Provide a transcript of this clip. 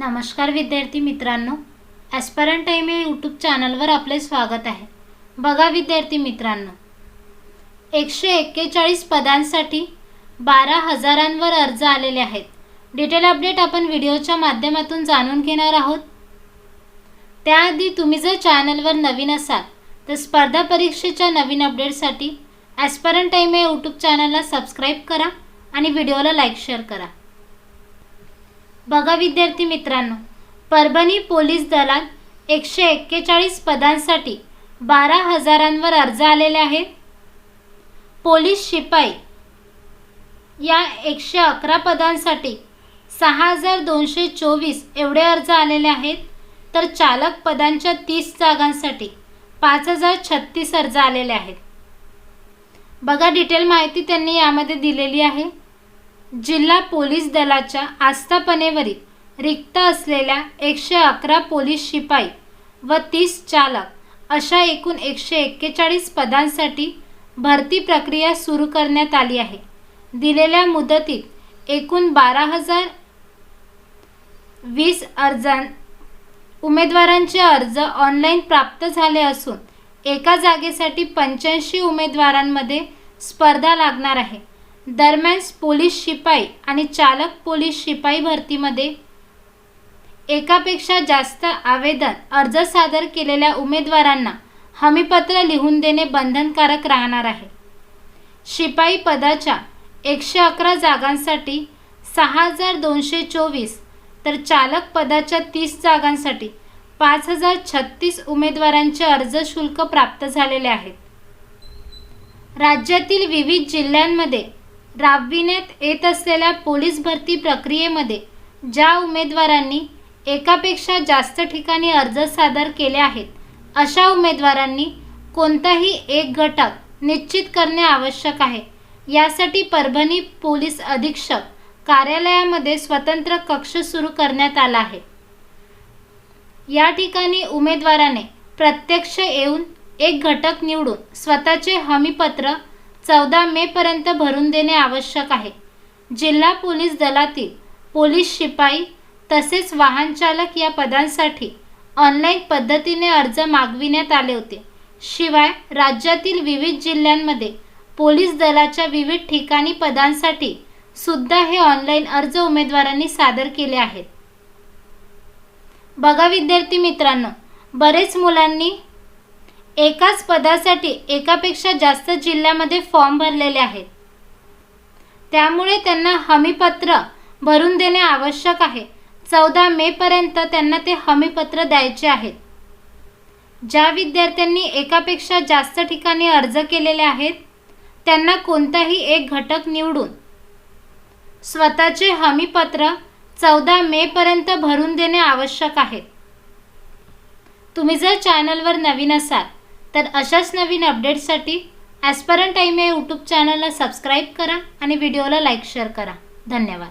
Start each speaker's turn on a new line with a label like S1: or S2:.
S1: नमस्कार विद्यार्थी मित्रांनो ॲस्परंट टाईम या यूट्यूब चॅनलवर आपले स्वागत आहे. बघा विद्यार्थी मित्रांनो एकशे एक्केचाळीस पदांसाठी बारा हजारांवर अर्ज आलेले आहेत. डिटेल अपडेट आपण व्हिडिओच्या माध्यमातून जाणून घेणार आहोत. त्याआधी तुम्ही जर चॅनलवर नवीन असाल तर स्पर्धा परीक्षेच्या नवीन अपडेटसाठी ॲस्परंट टाईम या यूट्यूब चॅनलला सबस्क्राईब करा आणि व्हिडिओला लाईक शेअर करा. बघा विद्यार्थी मित्रांनो परभणी पोलीस दलात एकशे एक्केचाळीस पदांसाठी बारा हजारांवर अर्ज आलेले आहेत. पोलीस शिपाई या एकशे अकरा पदांसाठी सहा हजार दोनशे चोवीस एवढे अर्ज आलेले आहेत. तर चालक पदांच्या तीस जागांसाठी पाच हजार छत्तीस अर्ज आलेले आहेत. बघा डिटेल माहिती त्यांनी यामध्ये दिलेली आहे. जिल्हा पोलीस दलाच्या आस्थापनेवरील रिक्त असलेल्या एकशे अकरा पोलीस शिपाई व तीस चालक अशा एकूण एकशे एक्केचाळीस पदांसाठी भरती प्रक्रिया सुरू करण्यात आली आहे. दिलेल्या मुदतीत एकूण बारा हजार वीस अर्जां उमेदवारांचे अर्ज ऑनलाईन प्राप्त झाले असून एका जागेसाठी पंच्याऐंशी उमेदवारांमध्ये स्पर्धा लागणार आहे. दरम्यान पोलीस शिपाई आणि चालक पोलीस शिपाई भरतीमध्ये एकापेक्षा जास्त आवेदन अर्ज सादर केलेल्या उमेदवारांना हमीपत्र लिहून देणे बंधनकारक राहणार आहे. शिपाई पदाच्या एकशे अकरा जागांसाठी सहा हजार दोनशे चोवीस तर चालक पदाच्या तीस जागांसाठी पाच हजार छत्तीस उमेदवारांचे अर्ज शुल्क प्राप्त झालेले आहेत. राज्यातील विविध जिल्ह्यांमध्ये राबविण्यात येत असलेल्या पोलीस भरती प्रक्रियेमध्ये ज्या उमेदवारांनी एकापेक्षा जास्त ठिकाणी अर्ज सादर केले आहेत अशा उमेदवारांनी कोणताही एक घटक निश्चित करणे आवश्यक आहे. यासाठी परभणी पोलीस अधीक्षक कार्यालयामध्ये स्वतंत्र कक्ष सुरू करण्यात आला आहे. या ठिकाणी उमेदवाराने प्रत्यक्ष येऊन एक घटक निवडून स्वतःचे हमीपत्र चौदा मेपर्यंत भरून देणे आवश्यक आहे. जिल्हा पोलीस दलातील पोलीस शिपाई तसेच वाहन चालक या पदांसाठी ऑनलाईन पद्धतीने अर्ज मागविण्यात आले होते. शिवाय राज्यातील विविध जिल्ह्यांमध्ये पोलीस दलाच्या विविध ठिकाणी पदांसाठी सुद्धा हे ऑनलाईन अर्ज उमेदवारांनी सादर केले आहेत. बघा विद्यार्थी मित्रांनो बरेच मुलांनी एकाच पदासाठी एकापेक्षा जास्त जिल्ह्यामध्ये फॉर्म भरलेले आहेत. त्यामुळे त्यांना हमीपत्र भरून देणे आवश्यक आहे. चौदा मेपर्यंत त्यांना ते हमीपत्र द्यायचे आहेत. ज्या विद्यार्थ्यांनी एकापेक्षा जास्त ठिकाणी अर्ज केलेले आहेत त्यांना कोणताही एक घटक निवडून स्वतःचे हमीपत्र चौदा मेपर्यंत भरून देणे आवश्यक आहे. तुम्ही जर चॅनलवर नवीन असाल तर अशाच नवीन अपडेट्ससाठी ॲस्परंट टाईम या यूट्यूब चॅनलला सबस्क्राईब करा आणि व्हिडिओला लाईक शेअर करा. धन्यवाद.